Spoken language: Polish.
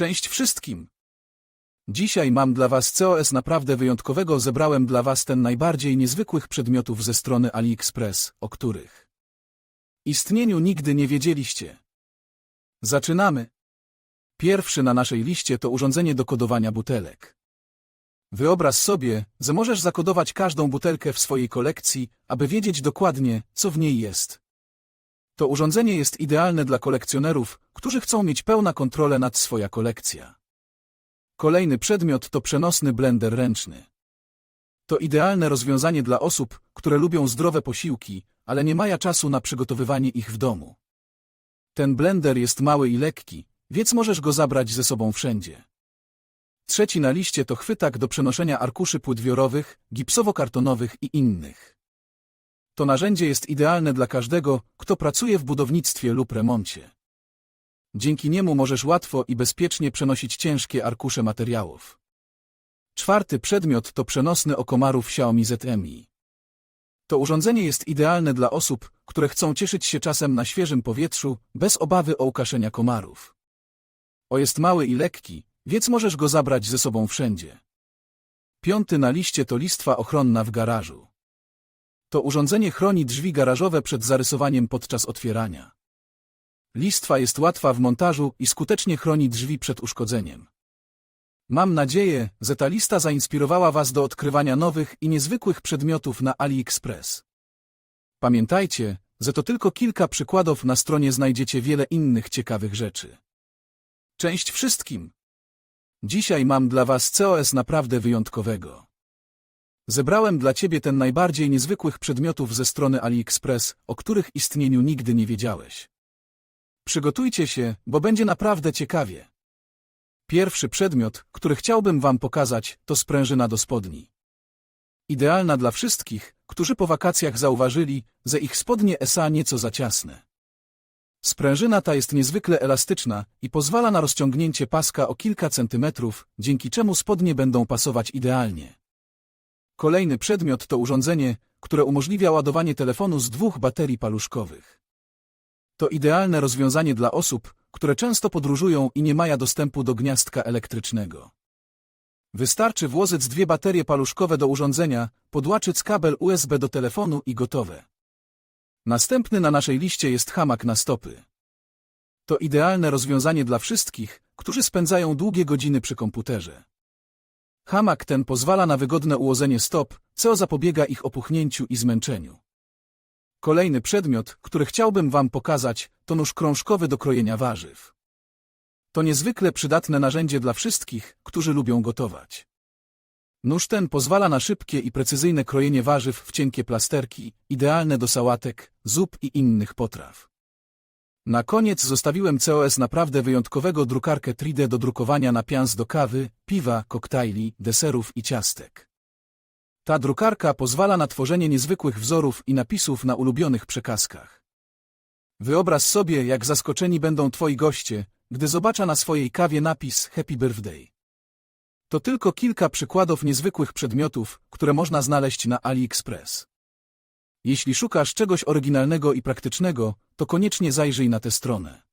Cześć wszystkim! Dzisiaj mam dla Was COS naprawdę wyjątkowego. Zebrałem dla Was ten najbardziej niezwykłych przedmiotów ze strony AliExpress, o których istnieniu nigdy nie wiedzieliście. Zaczynamy. Pierwszy na naszej liście to urządzenie do kodowania butelek. Wyobraź sobie, że możesz zakodować każdą butelkę w swojej kolekcji, aby wiedzieć dokładnie, co w niej jest. To urządzenie jest idealne dla kolekcjonerów, którzy chcą mieć pełna kontrolę nad swoja kolekcja. Kolejny przedmiot to przenosny blender ręczny. To idealne rozwiązanie dla osób, które lubią zdrowe posiłki, ale nie mają czasu na przygotowywanie ich w domu. Ten blender jest mały i lekki, więc możesz go zabrać ze sobą wszędzie. Trzeci na liście to chwytak do przenoszenia arkuszy płydwiorowych, gipsowo-kartonowych i innych. To narzędzie jest idealne dla każdego, kto pracuje w budownictwie lub remoncie. Dzięki niemu możesz łatwo i bezpiecznie przenosić ciężkie arkusze materiałów. Czwarty przedmiot to przenosny okomarów Xiaomi ZMI. To urządzenie jest idealne dla osób, które chcą cieszyć się czasem na świeżym powietrzu, bez obawy o ukaszenia komarów. O jest mały i lekki, więc możesz go zabrać ze sobą wszędzie. Piąty na liście to listwa ochronna w garażu. To urządzenie chroni drzwi garażowe przed zarysowaniem podczas otwierania. Listwa jest łatwa w montażu i skutecznie chroni drzwi przed uszkodzeniem. Mam nadzieję, że ta lista zainspirowała Was do odkrywania nowych i niezwykłych przedmiotów na AliExpress. Pamiętajcie, że to tylko kilka przykładów, na stronie znajdziecie wiele innych ciekawych rzeczy. Cześć wszystkim! Dzisiaj mam dla Was COS naprawdę wyjątkowego. Zebrałem dla Ciebie ten najbardziej niezwykłych przedmiotów ze strony AliExpress, o których istnieniu nigdy nie wiedziałeś. Przygotujcie się, bo będzie naprawdę ciekawie. Pierwszy przedmiot, który chciałbym Wam pokazać, to sprężyna do spodni. Idealna dla wszystkich, którzy po wakacjach zauważyli, że ich spodnie SA nieco za ciasne. Sprężyna ta jest niezwykle elastyczna i pozwala na rozciągnięcie paska o kilka centymetrów, dzięki czemu spodnie będą pasować idealnie. Kolejny przedmiot to urządzenie, które umożliwia ładowanie telefonu z dwóch baterii paluszkowych. To idealne rozwiązanie dla osób, które często podróżują i nie mają dostępu do gniazdka elektrycznego. Wystarczy włożyć dwie baterie paluszkowe do urządzenia, podłaczyć kabel USB do telefonu i gotowe. Następny na naszej liście jest hamak na stopy. To idealne rozwiązanie dla wszystkich, którzy spędzają długie godziny przy komputerze. Hamak ten pozwala na wygodne ułożenie stop, co zapobiega ich opuchnięciu i zmęczeniu. Kolejny przedmiot, który chciałbym Wam pokazać, to nóż krążkowy do krojenia warzyw. To niezwykle przydatne narzędzie dla wszystkich, którzy lubią gotować. Nóż ten pozwala na szybkie i precyzyjne krojenie warzyw w cienkie plasterki, idealne do sałatek, zup i innych potraw. Na koniec zostawiłem COS naprawdę wyjątkowego drukarkę 3D do drukowania na pians do kawy, piwa, koktajli, deserów i ciastek. Ta drukarka pozwala na tworzenie niezwykłych wzorów i napisów na ulubionych przekazkach. Wyobraź sobie, jak zaskoczeni będą Twoi goście, gdy zobaczą na swojej kawie napis Happy Birthday. To tylko kilka przykładów niezwykłych przedmiotów, które można znaleźć na AliExpress. Jeśli szukasz czegoś oryginalnego i praktycznego, to koniecznie zajrzyj na tę stronę.